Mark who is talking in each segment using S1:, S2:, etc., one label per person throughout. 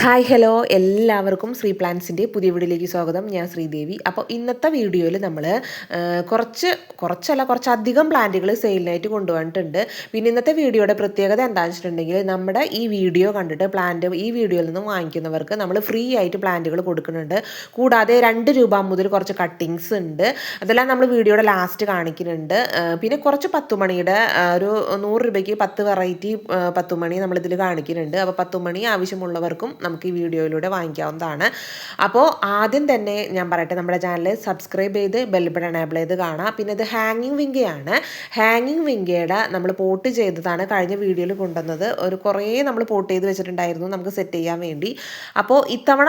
S1: Hi hello. എല്ലാവർക്കും ശ്രീ പ്ലാൻസിന്റെ പുതിയ വീഡിയോയിലേക്ക് സ്വാഗതം. ഞാൻ ശ്രീദേവി. അപ്പോൾ ഇന്നത്തെ വീഡിയോയിൽ നമ്മൾ കുറച്ച് കുറച്ചല്ല കുറച്ചധികം പ്ലാന്റുകൾ സെയിലിനായിട്ട് കൊണ്ടുവന്നിട്ടുണ്ട്. പിന്നെ ഇന്നത്തെ വീഡിയോയുടെ പ്രത്യേകത എന്താണെന്ന് വെച്ചിട്ടുണ്ടെങ്കിൽ നമ്മുടെ ഈ വീഡിയോ കണ്ടിട്ട് പ്ലാന്റ് ഈ വീഡിയോയിൽ നിന്നും വാങ്ങിക്കുന്നവർക്ക് നമ്മൾ ഫ്രീ ആയിട്ട് പ്ലാന്റുകൾ കൊടുക്കുന്നുണ്ട്. കൂടാതെ രണ്ട് രൂപ മുതൽ കുറച്ച് കട്ടിങ്സ് ഉണ്ട്. അതെല്ലാം നമ്മൾ വീഡിയോയുടെ ലാസ്റ്റ് കാണിക്കുന്നുണ്ട്. പിന്നെ കുറച്ച് പത്തുമണിയുടെ ഒരു നൂറ് രൂപയ്ക്ക് പത്ത് വെറൈറ്റി പത്തുമണി നമ്മളിതിൽ കാണിക്കുന്നുണ്ട്. അപ്പോൾ പത്തുമണി ആവശ്യമുള്ളവർക്കും നമുക്ക് ഈ വീഡിയോയിലൂടെ വാങ്ങിക്കാവുന്നതാണ്. അപ്പോൾ ആദ്യം തന്നെ ഞാൻ പറയട്ടെ നമ്മുടെ ചാനൽ സബ്സ്ക്രൈബ് ചെയ്ത് ബെൽബട്ടൺ എനേബിൾ ചെയ്ത് കാണാം. പിന്നെ ഇത് ഹാങ്ങിങ് വിങ്കയാണ്. ഹാങ്ങിങ് വിങ്കയുടെ നമ്മൾ പോട്ട് ചെയ്തതാണ് കഴിഞ്ഞ വീഡിയോയിൽ കൊണ്ടുവന്നത്. ഒരു കുറേ നമ്മൾ പോട്ട് ചെയ്ത് വെച്ചിട്ടുണ്ടായിരുന്നു നമുക്ക് സെറ്റ് ചെയ്യാൻ വേണ്ടി. അപ്പോൾ ഇത്തവണ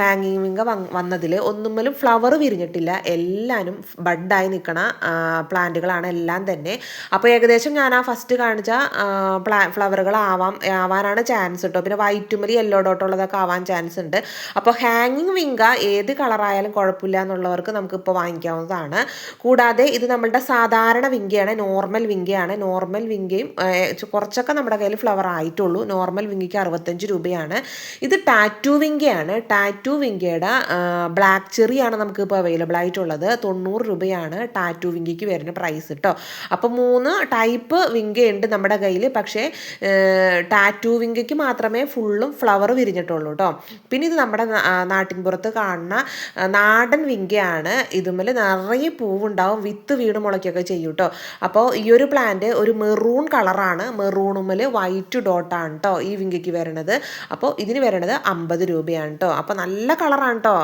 S1: ഹാങ്ങിങ് വിങ്ക വന്നതിൽ ഒന്നുമലും ഫ്ലവർ വിരിഞ്ഞിട്ടില്ല. എല്ലാവരും ബഡായി നിൽക്കണ പ്ലാന്റുകളാണ് എല്ലാം തന്നെ. അപ്പോൾ ഏകദേശം ഞാൻ ആ ഫസ്റ്റ് കാണിച്ച പ്ലാ ഫ്ലവറുകളാവാം ആവാനാണ് ചാൻസ് കേട്ടോ പിന്നെ വൈറ്റുമലി യെല്ലോ ഡോട്ടുള്ളതൊക്കെ ആവാൻ ചാൻസ് ഉണ്ട്. അപ്പോൾ ഹാങ്ങിങ് വിങ്ക ഏത് കളറായാലും കുഴപ്പമില്ല എന്നുള്ളവർക്ക് നമുക്കിപ്പോൾ വാങ്ങിക്കാവുന്നതാണ്. കൂടാതെ ഇത് നമ്മളുടെ സാധാരണ വിങ്കയാണ് നോർമൽ വിങ്കയാണ്. നോർമൽ വിങ്കയും കുറച്ചൊക്കെ നമ്മുടെ കയ്യിൽ ഫ്ലവർ ആയിട്ടുള്ളൂ. നോർമൽ വിങ്കയ്ക്ക് അറുപത്തഞ്ച് രൂപയാണ്. ഇത് ടാറ്റു വിങ്കയാണ്. ടാറ്റു വിങ്കയുടെ ബ്ലാക്ക് ചെറിയാണ് നമുക്കിപ്പോൾ അവൈലബിൾ ആയിട്ടുള്ളത്. തൊണ്ണൂറ് രൂപയാണ് ടാറ്റു വിങ്കയ്ക്ക് വരുന്ന പ്രൈസ് കേട്ടോ അപ്പോൾ മൂന്ന് ടൈപ്പ് വിങ്കയുണ്ട് നമ്മുടെ കയ്യിൽ. പക്ഷേ ടാറ്റു വിങ്കയ്ക്ക് മാത്രമേ ഫുള്ളും ഫ്ലവർ വിരിഞ്ഞിട്ടുള്ളൂ കേട്ടോ പിന്നെ ഇത് നമ്മുടെ നാട്ടിൻ പുറത്ത് നാട്ടിൻപുറത്ത് കാണുന്ന നാടൻ വിങ്കയാണ് ഇതുമ്മൽ നിറയെ പൂവുണ്ടാവും വിത്ത് വീണ് മുളയ്ക്കൊക്കെ ചെയ്യും കേട്ടോ അപ്പോൾ ഈ ഒരു പ്ലാന്റ് ഒരു മെറൂൺ കളറാണ് മെറൂണുമ്മൽ വൈറ്റ് ഡോട്ടാണ് കേട്ടോ ഈ വിങ്കയ്ക്ക് വരണത്. അപ്പോൾ ഇതിന് വരണത് അമ്പത് രൂപയാണ് കേട്ടോ അപ്പോൾ നല്ല കളറാണ് കേട്ടോ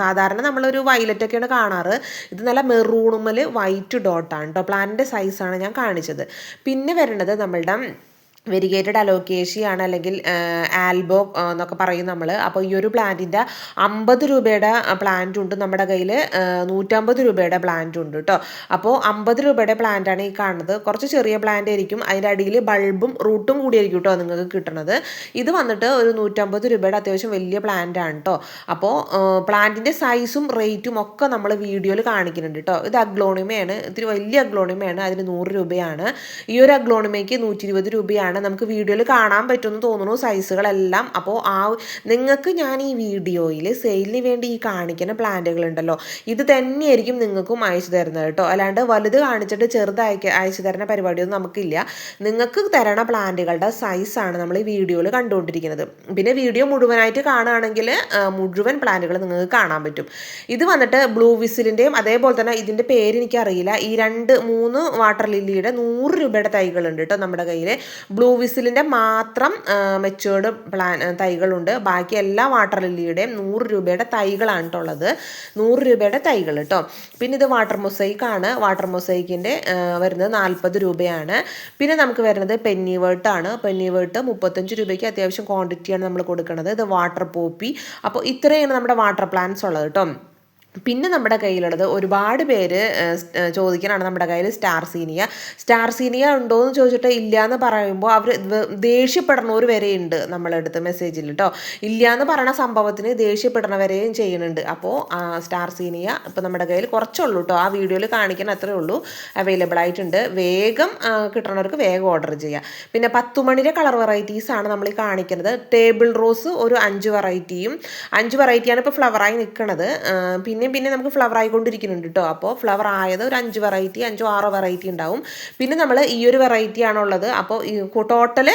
S1: സാധാരണ നമ്മളൊരു വയലറ്റ് ഒക്കെയാണ് കാണാറ്. ഇത് നല്ല മെറൂണുമ്മൽ വൈറ്റ് ഡോട്ടാണ് കേട്ടോ പ്ലാന്റിന്റെ സൈസാണ് ഞാൻ കാണിച്ചത്. പിന്നെ വരണത് നമ്മളുടെ വെരിഗേറ്റഡ് അലോക്കേഷിയാണ് അല്ലെങ്കിൽ ആൽബോ എന്നൊക്കെ പറയും നമ്മൾ അപ്പോൾ ഈ ഒരു പ്ലാന്റിന്റെ അമ്പത് രൂപയുടെ പ്ലാന്റ് ഉണ്ട് നമ്മുടെ കയ്യിൽ നൂറ്റമ്പത് രൂപയുടെ പ്ലാന്റ് ഉണ്ട് കേട്ടോ അപ്പോൾ അമ്പത് രൂപയുടെ പ്ലാന്റാണ് ഈ കാണുന്നത്. കുറച്ച് ചെറിയ പ്ലാന്റ് ആയിരിക്കും. അതിന്റെ അടിയിൽ ബൾബും റൂട്ടും കൂടിയായിരിക്കും കേട്ടോ നിങ്ങൾക്ക് കിട്ടുന്നത് ഇത് വന്നിട്ട് ഒരു നൂറ്റമ്പത് രൂപയുടെ അത്യാവശ്യം വലിയ പ്ലാന്റ് ആണ് കേട്ടോ അപ്പോൾ പ്ലാന്റിന്റെ സൈസും റേറ്റും ഒക്കെ നമ്മൾ വീഡിയോയിൽ കാണിക്കുന്നുണ്ട് കേട്ടോ ഇത് അഗ്ലോണിമയാണ്. ഇത്തിരി വലിയ അഗ്ലോണിമയാണ്. അതിന് നൂറ് രൂപയാണ്. ഈ ഒരു അഗ്ലോണിമയ്ക്ക് നൂറ്റി ഇരുപത് രൂപയാണ് നമുക്ക് വീഡിയോയിൽ കാണാൻ പറ്റുമെന്ന് തോന്നുന്നു സൈസുകളെല്ലാം. അപ്പോൾ ആ നിങ്ങൾക്ക് ഞാൻ ഈ വീഡിയോയിൽ സെയിലിന് വേണ്ടി ഈ കാണിക്കുന്ന പ്ലാന്റുകൾ ഉണ്ടല്ലോ ഇത് തന്നെയായിരിക്കും നിങ്ങൾക്കും അയച്ചു തരുന്നത് കേട്ടോ. അല്ലാണ്ട് വലുത് കാണിച്ചിട്ട് ചെറുതായി അയച്ചു തരുന്ന പരിപാടിയൊന്നും നമുക്കില്ല. നിങ്ങൾക്ക് തരണ പ്ലാന്റുകളുടെ സൈസാണ് നമ്മൾ ഈ വീഡിയോയിൽ കണ്ടുകൊണ്ടിരിക്കുന്നത്. പിന്നെ വീഡിയോ മുഴുവനായിട്ട് കാണുകയാണെങ്കിൽ മുഴുവൻ പ്ലാന്റുകൾ നിങ്ങൾക്ക് കാണാൻ പറ്റും. ഇത് വന്നിട്ട് ബ്ലൂ വിസിലിന്റെയും അതേപോലെ തന്നെ ഇതിന്റെ പേര് എനിക്കറിയില്ല. ഈ രണ്ട് മൂന്ന് വാട്ടർ ലില്ലിയുടെ നൂറ് രൂപയുടെ തൈകളുണ്ട് കേട്ടോ നമ്മുടെ കയ്യിൽ ബ്ലൂ വിസിലിന്റെ മാത്രം മെച്ചേർഡ് പ്ലാൻ തൈകളുണ്ട്. ബാക്കി എല്ലാ വാട്ടർ ലില്ലിയുടെയും നൂറ് രൂപയുടെ തൈകളാണ് കേട്ടോ ഉള്ളത്. നൂറ് രൂപയുടെ തൈകൾ കേട്ടോ പിന്നെ ഇത് വാട്ടർ മൊസൈക്ക് ആണ്. വാട്ടർ മൊസൈക്കിന്റെ വരുന്നത് നാൽപ്പത് രൂപയാണ്. പിന്നെ നമുക്ക് വരുന്നത് പെന്നി വേർട്ടാണ് പെന്നി വേർട്ട് മുപ്പത്തഞ്ച് രൂപയ്ക്ക് അത്യാവശ്യം ക്വാണ്ടിറ്റിയാണ് നമ്മൾ കൊടുക്കുന്നത് ഇത് വാട്ടർ പോപ്പി അപ്പോൾ ഇത്രയാണ് നമ്മുടെ വാട്ടർ പ്ലാന്റ്സ് ഉള്ളത് കേട്ടോ പിന്നെ നമ്മുടെ കയ്യിലുള്ളത് ഒരുപാട് പേര് ചോദിക്കാനാണ് നമ്മുടെ കയ്യിൽ സ്റ്റാർ സീനിയ സ്റ്റാർ സീനിയ ഉണ്ടോ എന്ന് ചോദിച്ചിട്ട് ഇല്ല എന്ന് പറയുമ്പോൾ അവർ ദേഷ്യപ്പെടുന്നവർ വരെയുണ്ട് നമ്മളെടുത്ത് മെസ്സേജിൽ കേട്ടോ ഇല്ല എന്ന് പറയുന്ന സംഭവത്തിന് ദേഷ്യപ്പെടുന്നവരെയും ചെയ്യുന്നുണ്ട്. അപ്പോൾ സ്റ്റാർ സീനിയ ഇപ്പോൾ നമ്മുടെ കയ്യിൽ കുറച്ചുള്ളൂ കേട്ടോ ആ വീഡിയോയിൽ കാണിക്കാൻ അത്രേ ഉള്ളൂ. അവൈലബിൾ ആയിട്ടുണ്ട്. വേഗം കിട്ടണവർക്ക് വേഗം ഓർഡർ ചെയ്യാം. പിന്നെ പത്തുമണിയുടെ കളർ വെറൈറ്റീസ് ആണ് നമ്മൾ കാണിക്കുന്നത്. ടേബിൾ റോസ് ഒരു അഞ്ച് വെറൈറ്റിയും അഞ്ച് വെറൈറ്റിയാണ് ഇപ്പോൾ ഫ്ലവറായി നിൽക്കുന്നത് പിന്നെ പിന്നെ നമുക്ക് ഫ്ലവർ ആയിക്കൊണ്ടിരിക്കുന്നുണ്ട് കേട്ടോ അപ്പോൾ ഫ്ലവർ ആയത് ഒരു അഞ്ച് വെറൈറ്റി അഞ്ചോ ആറോ വെറൈറ്റി ഉണ്ടാവും. പിന്നെ നമ്മൾ ഈ ഒരു വെറൈറ്റി ആണുള്ളത്. അപ്പോൾ ടോട്ടൽ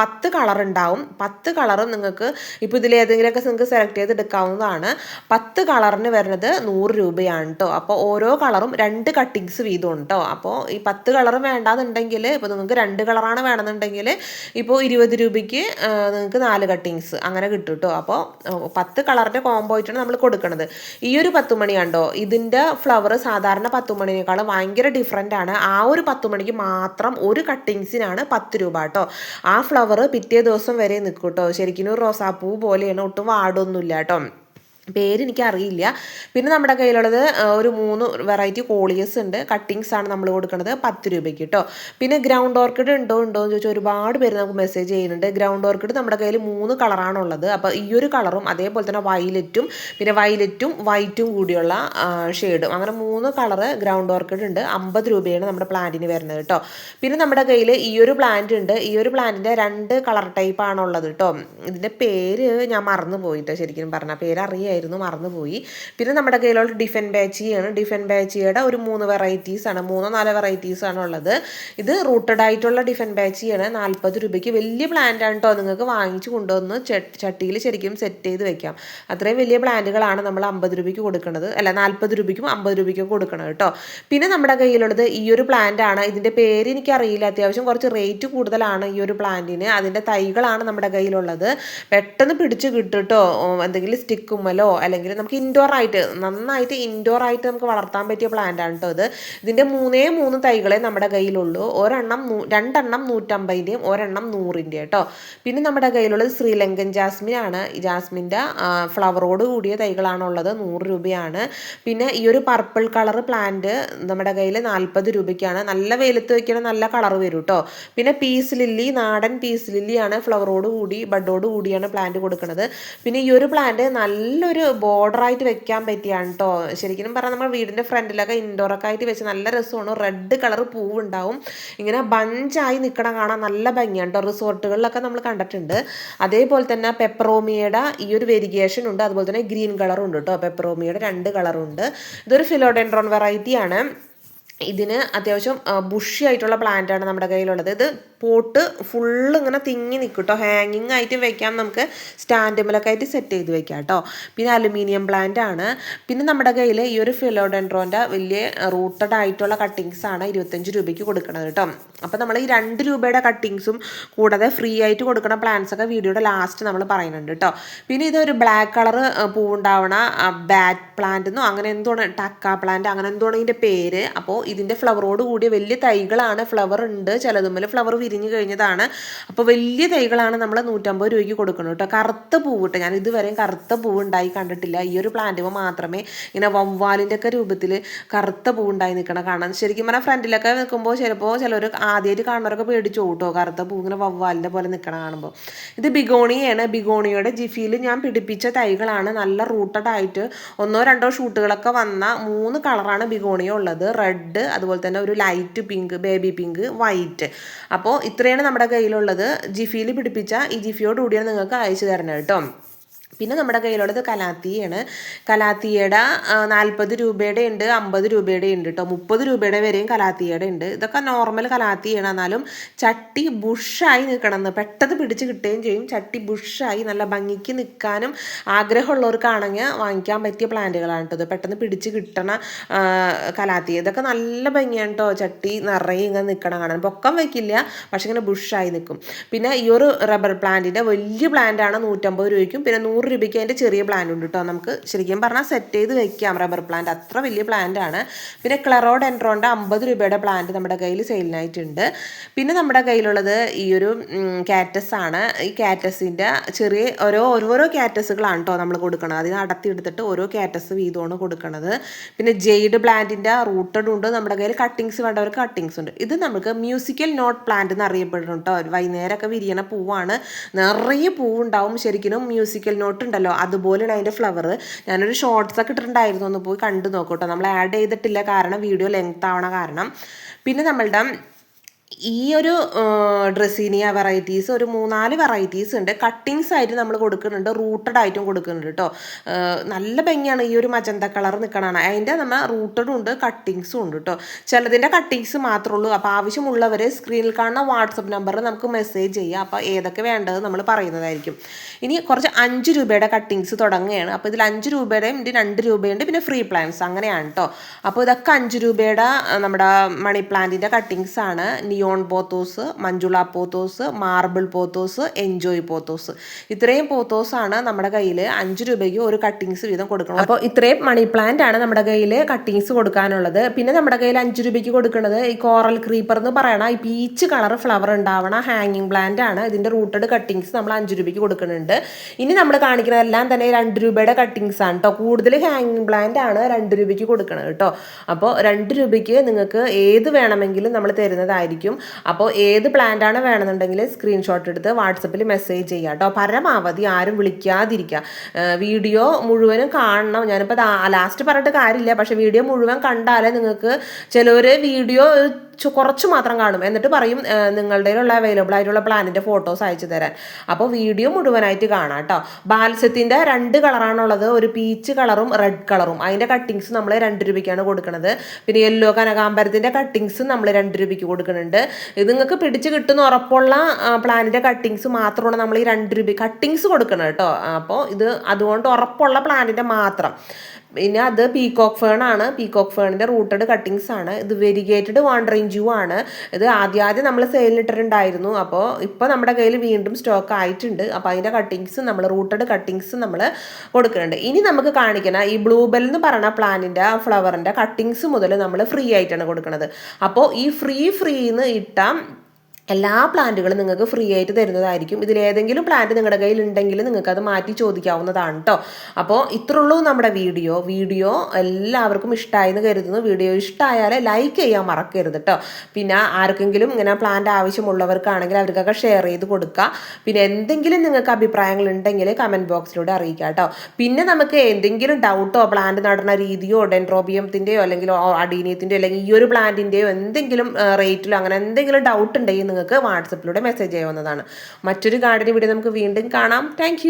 S1: പത്ത് കളർ ഉണ്ടാവും. പത്ത് കളറും നിങ്ങൾക്ക് ഇപ്പോൾ ഇതിൽ ഏതെങ്കിലുമൊക്കെ നിങ്ങൾക്ക് സെലക്ട് ചെയ്ത് എടുക്കാവുന്നതാണ്. പത്ത് കളറിന് വരുന്നത് നൂറ് രൂപയാണ് കേട്ടോ അപ്പോൾ ഓരോ കളറും രണ്ട് കട്ടിങ്സ് വീതം ഉണ്ടോ അപ്പോൾ ഈ പത്ത് കളറും വേണ്ടാന്നുണ്ടെങ്കിൽ ഇപ്പോൾ നിങ്ങൾക്ക് രണ്ട് കളറാണ് വേണമെന്നുണ്ടെങ്കിൽ ഇപ്പോൾ ഇരുപത് രൂപയ്ക്ക് നിങ്ങൾക്ക് നാല് കട്ടിങ്സ് അങ്ങനെ കിട്ടും കേട്ടോ അപ്പോൾ പത്ത് കളറിന്റെ കോംബോ ആയിട്ടാണ് നമ്മൾ കൊടുക്കുന്നത് ഈ ഒരു പത്തുമണി കണ്ടോ? ഇതിന്റെ ഫ്ലവർ സാധാരണ പത്തുമണിനേക്കാളും ഭയങ്കര ഡിഫറെന്റ് ആണ്. ആ ഒരു പത്തുമണിക്ക് മാത്രം ഒരു കട്ടിങ്സിനാണ് പത്ത് രൂപ കേട്ടോ. ആ ഫ്ലവർ പിറ്റേ ദിവസം വരെ നിൽക്കും കേട്ടോ. ശരിക്കും റോസാപ്പൂ പോലെയാണ്. ഒട്ടും വാടൊന്നുമില്ല കേട്ടോ. പേര് എനിക്കറിയില്ല പിന്നെ നമ്മുടെ കയ്യിലുള്ളത് ഒരു മൂന്ന് വെറൈറ്റി കോളിയസ് ഉണ്ട്. കട്ടിങ്സ് ആണ് നമ്മൾ കൊടുക്കുന്നത് പത്ത് രൂപയ്ക്ക് കേട്ടോ പിന്നെ ഗ്രൗണ്ട് ഓർക്കിഡ് ഉണ്ടോ ഉണ്ടോ എന്ന് ചോദിച്ചാൽ ഒരുപാട് പേര് നമുക്ക് മെസ്സേജ് ചെയ്യുന്നുണ്ട്. ഗ്രൗണ്ട് ഓർക്കിഡ് നമ്മുടെ കയ്യിൽ മൂന്ന് കളറാണുള്ളത് അപ്പോൾ ഈ ഒരു കളറും അതേപോലെ തന്നെ വയലറ്റും പിന്നെ വയലറ്റും വൈറ്റും കൂടിയുള്ള ഷെയ്ഡും അങ്ങനെ മൂന്ന് കളറ് ഗ്രൗണ്ട് ഓർക്കിഡ് ഉണ്ട്. അമ്പത് രൂപയാണ് നമ്മുടെ പ്ലാന്റിന് വരുന്നത് കേട്ടോ പിന്നെ നമ്മുടെ കയ്യിൽ ഈ ഒരു പ്ലാന്റ് ഉണ്ട്. ഈ ഒരു പ്ലാന്റിന്റെ രണ്ട് കളർ ടൈപ്പ് ആണുള്ളത് കേട്ടോ ഇതിന്റെ പേര് ഞാൻ മറന്നു പോയിട്ടോ ശരിക്കും പറഞ്ഞാൽ പേര് അറിയായിരുന്നു മറന്നുപോയി. പിന്നെ നമ്മുടെ കയ്യിലുള്ള ഡിഫൻ ബാച്ചിയാണ്. ഡിഫൻ ബാച്ചിയുടെ ഒരു മൂന്ന് വെറൈറ്റീസ് ആണ്. മൂന്നോ നാലോ വെറൈറ്റീസ് ആണ് ഉള്ളത്. ഇത് റൂട്ടഡ് ആയിട്ടുള്ള ഡിഫൻ ബാച്ചിയാണ്. നാൽപ്പത് രൂപയ്ക്ക് വലിയ പ്ലാന്റ് ആണ് കേട്ടോ നിങ്ങൾക്ക് വാങ്ങിച്ചു കൊണ്ടുവന്ന് ചട്ടിയിൽ ശരിക്കും സെറ്റ് ചെയ്ത് വെക്കാം. അത്രയും വലിയ പ്ലാന്റുകളാണ് നമ്മൾ അമ്പത് രൂപയ്ക്ക് കൊടുക്കുന്നത് അല്ല നാൽപ്പത് രൂപയ്ക്കും അമ്പത് രൂപയ്ക്കും കൊടുക്കണം കേട്ടോ പിന്നെ നമ്മുടെ കയ്യിലുള്ളത് ഈ ഒരു പ്ലാന്റ് ആണ്. ഇതിന്റെ പേര് എനിക്കറിയില്ല. അത്യാവശ്യം കുറച്ച് റേറ്റ് കൂടുതലാണ് ഈ ഒരു പ്ലാന്റിന് അതിന്റെ തൈകളാണ് നമ്മുടെ കയ്യിലുള്ളത്. പെട്ടെന്ന് പിടിച്ച് കേട്ടോ എന്തെങ്കിലും സ്റ്റിക്കുമ്മലോ അല്ലെങ്കിൽ നമുക്ക് ഇൻഡോർ ആയിട്ട് നന്നായിട്ട് ഇൻഡോർ ആയിട്ട് നമുക്ക് വളർത്താൻ പറ്റിയ പ്ലാന്റ് ആണ് കേട്ടോ ഇത്. ഇതിന്റെ മൂന്നേ മൂന്ന് തൈകളെ നമ്മുടെ കയ്യിലുള്ളൂ. ഒരെണ്ണം രണ്ടെണ്ണം നൂറ്റമ്പതിന്റെയും ഒരെണ്ണം നൂറിന്റെ കേട്ടോ പിന്നെ നമ്മുടെ കയ്യിലുള്ളത് ശ്രീലങ്കൻ ജാസ്മിൻ ആണ്. ജാസ്മിന്റെ ഫ്ലവറോട് കൂടിയ തൈകളാണുള്ളത്. നൂറ് രൂപയാണ്. പിന്നെ ഈ ഒരു പർപ്പിൾ കളർ പ്ലാന്റ് നമ്മുടെ കയ്യിൽ നാൽപ്പത് രൂപയ്ക്കാണ്. നല്ല വെയിലത്ത് വെക്കണ നല്ല കളർ വരും കേട്ടോ പിന്നെ പീസ് ലില്ലി നാടൻ പീസ് ലില്ലിയാണ് ഫ്ലവറോട് കൂടി ബഡോട് കൂടിയാണ് പ്ലാന്റ് കൊടുക്കുന്നത് പിന്നെ ഈ ഒരു പ്ലാന്റ് നല്ലൊരു ബോർഡറായിട്ട് വെക്കാൻ പറ്റിയാണ് കേട്ടോ ശരിക്കും പറഞ്ഞാൽ നമ്മുടെ വീടിന്റെ ഫ്രണ്ടിലൊക്കെ ഇൻഡോറൊക്കെ ആയിട്ട് വെച്ച് നല്ല രസമാണ്. റെഡ് കളർ പൂവുണ്ടാവും. ഇങ്ങനെ ബഞ്ചായി നിൽക്കണം കാണാൻ നല്ല ഭംഗിയാണ് കേട്ടോ റിസോർട്ടുകളിലൊക്കെ നമ്മൾ കണ്ടിട്ടുണ്ട്. അതേപോലെ തന്നെ പെപ്പറോമിയയുടെ ഈ ഒരു വെരിഗേഷൻ ഉണ്ട്. അതുപോലെ തന്നെ ഗ്രീൻ കളറും ഉണ്ട് കേട്ടോ പെപ്പറോമിയയുടെ രണ്ട് കളറുണ്ട് ഇതൊരു ഫിലോഡെൻഡ്രോൺ വെറൈറ്റിയാണ് ഇതിന് അത്യാവശ്യം ബുഷി ആയിട്ടുള്ള പ്ലാന്റ് ആണ് നമ്മുടെ കയ്യിലുള്ളത്. ഇത് പോട്ട് ഫുള്ള് ഇങ്ങനെ തിങ്ങി നിൽക്കും കേട്ടോ ഹാങ്ങിങ് ആയിട്ട് വെക്കാം നമുക്ക്. സ്റ്റാൻഡുമലൊക്കെ ആയിട്ട് സെറ്റ് ചെയ്ത് വെക്കാം കേട്ടോ പിന്നെ അലുമിനിയം പ്ലാന്റ് ആണ്. പിന്നെ നമ്മുടെ കയ്യിൽ ഈ ഒരു ഫിലോഡെൻഡ്രോന്റെ വലിയ റൂട്ടഡ് ആയിട്ടുള്ള കട്ടിങ്സ് ആണ് ഇരുപത്തഞ്ച് രൂപയ്ക്ക് കൊടുക്കുന്നത് കേട്ടോ അപ്പോൾ നമ്മൾ ഈ രണ്ട് രൂപയുടെ കട്ടിങ്സും കൂടാതെ ഫ്രീ ആയിട്ട് കൊടുക്കുന്ന പ്ലാന്റ്സ് ഒക്കെ വീഡിയോയുടെ ലാസ്റ്റ് നമ്മൾ പറയുന്നുണ്ട് കേട്ടോ പിന്നെ ഇതൊരു ബ്ലാക്ക് കളർ പൂവുണ്ടാവണ ബാറ്റ് പ്ലാന്റ് എന്നോ അങ്ങനെ എന്തോണ് ടക്ക പ്ലാന്റ് അങ്ങനെ എന്തോണ് ഇതിന്റെ പേര്? അപ്പോൾ ഇതിന്റെ ഫ്ലവറോട് കൂടിയ വലിയ തൈകളാണ്. ഫ്ലവർ ഉണ്ട്. ചിലതുമ്മൽ ഫ്ലവർ വിരിഞ്ഞു കഴിഞ്ഞതാണ്. അപ്പോൾ വലിയ തൈകളാണ് നമ്മൾ നൂറ്റമ്പത് രൂപയ്ക്ക് കൊടുക്കുന്നത് കേട്ടോ. കറുത്ത പൂവ് കേട്ടോ ഞാൻ ഇതുവരെയും കറുത്ത പൂവ് ഉണ്ടായി കണ്ടിട്ടില്ല. ഈ ഒരു പ്ലാന്റുമ്പോൾ മാത്രമേ ഇങ്ങനെ വവ്വാലിന്റെ ഒക്കെ രൂപത്തിൽ കറുത്ത പൂവ് ഉണ്ടായി നിൽക്കണം കാണാൻ ശരിക്കും പറഞ്ഞാൽ ഫ്രണ്ടിലൊക്കെ നിൽക്കുമ്പോൾ ചിലപ്പോൾ ചിലർ ആദ്യമായിട്ട് കാണുന്നവരൊക്കെ പേടിച്ചു കൂട്ടോ കറുത്ത പൂ ഇങ്ങനെ വവ്വാലിന്റെ പോലെ നിൽക്കണം കാണുമ്പോൾ ഇത് ബിഗോണിയാണ്. ബിഗോണിയുടെ ജിഫിയിൽ ഞാൻ പിടിപ്പിച്ച തൈകളാണ്. നല്ല റൂട്ടഡ് ആയിട്ട് ഒന്നോ രണ്ടോ ഷൂട്ടുകളൊക്കെ വന്ന മൂന്ന് കളറാണ് ബിഗോണിയ ഉള്ളത്. റെഡ് അതുപോലെ തന്നെ ഒരു light pink baby pink white അപ്പോൾ ഇത്രയാണ് നമ്മുടെ കയ്യിലുള്ളത്. ജിഫിയിൽ പിടിപ്പിച്ച ഈ ജിഫിയോട് കൂടിയാണ് നിങ്ങൾക്ക് അയച്ചു തരണം കേട്ടോ. പിന്നെ നമ്മുടെ കയ്യിലുള്ളത് കലാത്തിയാണ്. കലാത്തിയുടെ നാൽപ്പത് രൂപയുടെ ഉണ്ട് അമ്പത് രൂപയുടെ ഉണ്ട് കേട്ടോ മുപ്പത് രൂപയുടെ വരെയും കലാത്തിയുടെ ഉണ്ട്. ഇതൊക്കെ നോർമൽ കലാത്തിയാണ്. എന്നാലും ചട്ടി ബുഷായി നിൽക്കണമെന്ന് പെട്ടെന്ന് പിടിച്ച് കിട്ടുകയും ചെയ്യും. ചട്ടി ബുഷായി നല്ല ഭംഗിക്ക് നിൽക്കാനും ആഗ്രഹമുള്ളവർക്കാണെങ്കിൽ വാങ്ങിക്കാൻ പറ്റിയ പ്ലാന്റുകളാണ് കേട്ടോ പെട്ടെന്ന് പിടിച്ച് കിട്ടണ കലാത്തി ഇതൊക്കെ നല്ല ഭംഗിയാണ് കേട്ടോ ചട്ടി നിറയെ ഇങ്ങനെ നിൽക്കണം കാണാൻ. പൊക്കം വയ്ക്കില്ല പക്ഷെ ഇങ്ങനെ ബുഷായി നിൽക്കും. പിന്നെ ഈ ഒരു റബ്ബർ പ്ലാന്റിന്റെ വലിയ പ്ലാന്റ് ആണ് നൂറ്റമ്പത് രൂപയ്ക്കും. പിന്നെ നൂറ് അതിന്റെ ചെറിയ പ്ലാന്റ് ഉണ്ട് കേട്ടോ നമുക്ക് ശരിക്കും പറഞ്ഞാൽ സെറ്റ് ചെയ്ത് വെക്കാം. റബ്ബർ പ്ലാന്റ് അത്ര വലിയ പ്ലാന്റ് ആണ്. പിന്നെ ക്ലറോഡ് എൻട്രോന്റെ അമ്പത് രൂപയുടെ പ്ലാന്റ് നമ്മുടെ കയ്യിൽ സെയിലിനായിട്ടുണ്ട് പിന്നെ നമ്മുടെ കയ്യിലുള്ളത് ഈ ഒരു കാറ്റസ് ആണ്. ഈ കാറ്റസിന്റെ ചെറിയ ഓരോ ഓരോരോ കാറ്റസുകളാണ് കേട്ടോ നമ്മൾ കൊടുക്കുന്നത് അതിന് അടത്തി എടുത്തിട്ട് ഓരോ കാറ്റസ് വീതമാണ് കൊടുക്കുന്നത് പിന്നെ ജെയ്ഡ് പ്ലാന്റിന്റെ റൂട്ടഡ് ഉണ്ട്. നമ്മുടെ കയ്യിൽ കട്ടിങ്സ് വേണ്ടവർ കട്ടിങ്സ് ഉണ്ട്. ഇത് നമുക്ക് മ്യൂസിക്കൽ നോട്ട് പ്ലാന്റ് എന്ന് കേട്ടോ വൈകുന്നേരമൊക്കെ വിരിയണ പൂവാണ്. നിറയെ പൂവുണ്ടാവും. ശരിക്കും മ്യൂസിക്കൽ നോട്ട് ഉണ്ടല്ലോ അതുപോലെയാണ് അതിന്റെ ഫ്ലവർ ഞാനൊരു ഷോർട്സ് ഒക്കെ ഇട്ടിട്ടുണ്ടായിരുന്നു. ഒന്ന് പോയി കണ്ടു നോക്കൂട്ടോ നമ്മൾ ആഡ് ചെയ്തിട്ടില്ല. കാരണം വീഡിയോ ലെങ്ത് ആവണ കാരണം. പിന്നെ നമ്മളുടെ ഈ ഒരു ഡ്രസ്സീനിയ വെറൈറ്റീസ് ഒരു മൂന്നാൽ വെറൈറ്റീസ് ഉണ്ട്. കട്ടിങ്സ് ആയിട്ട് നമ്മൾ കൊടുക്കുന്നുണ്ട്. റൂട്ടഡ് ആയിട്ടും കൊടുക്കുന്നുണ്ട് കേട്ടോ നല്ല ഭംഗിയാണ് ഈ ഒരു മജന്ത കളർ നിൽക്കണതാണ് അതിന്റെ നമ്മൾ റൂട്ടഡും ഉണ്ട് കട്ടിങ്സും ഉണ്ട് കേട്ടോ ചിലതിന്റെ കട്ടിങ്സ് മാത്രമേ ഉള്ളൂ അപ്പോൾ ആവശ്യമുള്ളവർ സ്ക്രീനിൽ കാണുന്ന വാട്സപ്പ് നമ്പറിൽ നമുക്ക് മെസ്സേജ് ചെയ്യാം. അപ്പോൾ ഏതൊക്കെ വേണ്ടത് നമ്മൾ പറയുന്നതായിരിക്കും. ഇനി കുറച്ച് അഞ്ച് രൂപയുടെ കട്ടിങ്സ് തുടങ്ങുകയാണ്. അപ്പോൾ ഇതിൽ അഞ്ച് രൂപയുടെയും ഇതിന്റെ രണ്ട് രൂപയുണ്ട്. പിന്നെ ഫ്രീ പ്ലാൻസ് അങ്ങനെയാണ് കേട്ടോ അപ്പോൾ ഇതൊക്കെ അഞ്ച് രൂപയുടെ നമ്മുടെ മണി പ്ലാന്റിന്റെ കട്ടിങ്സ് ആണ്. Neon pothos Manjula pothos marble pothos enjoy pothos ഇത്രയും പോത്തോസ് ആണ് നമ്മുടെ കയ്യിൽ അഞ്ച് രൂപയ്ക്ക് ഒരു കട്ടിങ്സ് വീതം കൊടുക്കണം അപ്പോൾ ഇത്രയും മണി പ്ലാന്റ് ആണ് നമ്മുടെ കയ്യിൽ കട്ടിങ്സ് കൊടുക്കാനുള്ളത്. പിന്നെ നമ്മുടെ കയ്യിൽ അഞ്ച് രൂപയ്ക്ക് കൊടുക്കുന്നത് ഈ കോറൽ ക്രീപ്പർ എന്ന് പറയണ ഈ പീച്ച് കളർ ഫ്ലവർ ഉണ്ടാവണ ഹാങ്ങിങ് പ്ലാന്റ് ആണ്. ഇതിന്റെ റൂട്ടഡ് കട്ടിങ്സ് നമ്മൾ അഞ്ച് രൂപയ്ക്ക് കൊടുക്കുന്നുണ്ട്. ഇനി നമ്മൾ കാണിക്കുന്നതെല്ലാം തന്നെ രണ്ട് രൂപയുടെ കട്ടിങ്സ് ആണ് കേട്ടോ കൂടുതൽ ഹാങ്ങിങ് പ്ലാന്റ് ആണ് രണ്ട് രൂപയ്ക്ക് കൊടുക്കുന്നത് കേട്ടോ അപ്പോൾ രണ്ട് രൂപയ്ക്ക് നിങ്ങൾക്ക് ഏത് വേണമെങ്കിലും നമ്മൾ തരുന്നതായിരിക്കും. അപ്പോൾ ഏത് പ്ലാന്റാണ് വേണമെന്നുണ്ടെങ്കിൽ സ്ക്രീൻഷോട്ട് എടുത്ത് വാട്സപ്പിൽ മെസ്സേജ് ചെയ്യുക കേട്ടോ പരമാവധി ആരും വിളിക്കാതിരിക്കുക. വീഡിയോ മുഴുവനും കാണണം. ഞാനിപ്പോൾ ലാസ്റ്റ് പറഞ്ഞിട്ട് കാര്യമില്ല. പക്ഷേ വീഡിയോ മുഴുവൻ കണ്ടാലേ നിങ്ങൾക്ക് ചിലവർ വീഡിയോ കുറച്ച് മാത്രം കാണും. എന്നിട്ട് പറയും നിങ്ങളുടെ ഉള്ള അവൈലബിൾ ആയിട്ടുള്ള പ്ലാനിന്റെ ഫോട്ടോസ് അയച്ചു തരാൻ. അപ്പോൾ വീഡിയോ മുഴുവനായിട്ട് കാണാം കേട്ടോ ബാൽസ്യത്തിന്റെ രണ്ട് കളറാണുള്ളത് ഒരു പീച്ച് കളറും റെഡ് കളറും അതിന്റെ കട്ടിങ്സ് നമ്മൾ രണ്ട് രൂപയ്ക്കാണ് കൊടുക്കുന്നത് പിന്നെ യെല്ലോ കനകാമ്പരത്തിന്റെ കട്ടിങ്സ് നമ്മൾ രണ്ട് രൂപയ്ക്ക് കൊടുക്കുന്നുണ്ട് ഇത് നിങ്ങൾക്ക് പിടിച്ച് കിട്ടുന്ന ഉറപ്പുള്ള പ്ലാനിന്റെ കട്ടിങ്സ് മാത്രമാണ് നമ്മൾ ഈ രണ്ട് രൂപ കട്ടിങ്സ് കൊടുക്കുന്നത് കേട്ടോ അപ്പോൾ ഇത് അതുകൊണ്ട് ഉറപ്പുള്ള പ്ലാനിന്റെ മാത്രം. പിന്നെ അത് പീകോക്ക് ഫേൺ ആണ്. പീകോക്ക് ഫേണിന്റെ റൂട്ടഡ് കട്ടിങ്സ് ആണ്. ഇത് വെരിഗേറ്റഡ് വാണ്ടറിങ് ജൂ ആണ്. ഇത് ആദ്യം ആദ്യം നമ്മൾ സെയിലിട്ടിട്ടുണ്ടായിരുന്നു അപ്പോൾ ഇപ്പോൾ നമ്മുടെ കയ്യിൽ വീണ്ടും സ്റ്റോക്ക് ആയിട്ടുണ്ട്. അപ്പോൾ അതിന്റെ കട്ടിങ്സ് നമ്മൾ റൂട്ടഡ് കട്ടിങ്സ് നമ്മൾ കൊടുക്കുന്നുണ്ട്. ഇനി നമുക്ക് കാണിക്കണം. ഈ ബ്ലൂബെൽ എന്ന് പറയുന്ന പ്ലാന്റിന്റെ ഫ്ലവറിന്റെ കട്ടിങ്സ് മുതൽ നമ്മൾ ഫ്രീ ആയിട്ടാണ് കൊടുക്കുന്നത് അപ്പോൾ ഈ ഫ്രീ ഫ്രീ എന്ന് ഇട്ട എല്ലാ പ്ലാന്റുകളും നിങ്ങൾക്ക് ഫ്രീ ആയിട്ട് തരുന്നതായിരിക്കും. ഇതിലേതെങ്കിലും പ്ലാന്റ് നിങ്ങളുടെ കയ്യിൽ ഉണ്ടെങ്കിൽ നിങ്ങൾക്ക് അത് മാറ്റി ചോദിക്കാവുന്നതാണ് കേട്ടോ അപ്പോൾ ഇത്രയുള്ളൂ നമ്മുടെ വീഡിയോ. വീഡിയോ എല്ലാവർക്കും ഇഷ്ടമായി എന്ന് കരുതുന്നു. വീഡിയോ ഇഷ്ടമായാൽ ലൈക്ക് ചെയ്യാൻ മറക്കരുത് കേട്ടോ പിന്നെ ആർക്കെങ്കിലും ഇങ്ങനെ പ്ലാന്റ് ആവശ്യമുള്ളവർക്കാണെങ്കിൽ അവർക്കൊക്കെ ഷെയർ ചെയ്ത് കൊടുക്കുക പിന്നെ എന്തെങ്കിലും നിങ്ങൾക്ക് അഭിപ്രായങ്ങൾ ഉണ്ടെങ്കിൽ കമന്റ് ബോക്സിലൂടെ അറിയിക്കുക കേട്ടോ പിന്നെ നമുക്ക് എന്തെങ്കിലും ഡൗട്ടോ പ്ലാന്റ് നടുന്ന രീതിയോ ഡെൻട്രോബിയത്തിന്റെയോ അല്ലെങ്കിൽ അഡീനിയത്തിന്റെയോ അല്ലെങ്കിൽ ഈ ഒരു പ്ലാന്റിന്റെയോ എന്തെങ്കിലും റേറ്റിലോ അങ്ങനെ എന്തെങ്കിലും ഡൗട്ട് ഉണ്ടെങ്കിൽ നിങ്ങൾക്ക് വാട്സപ്പിലൂടെ മെസ്സേജ് ചെയ്യാവുന്നതാണ്. മറ്റൊരു ഗാർഡൻ വീഡിയോ നമുക്ക് വീണ്ടും കാണാം. താങ്ക്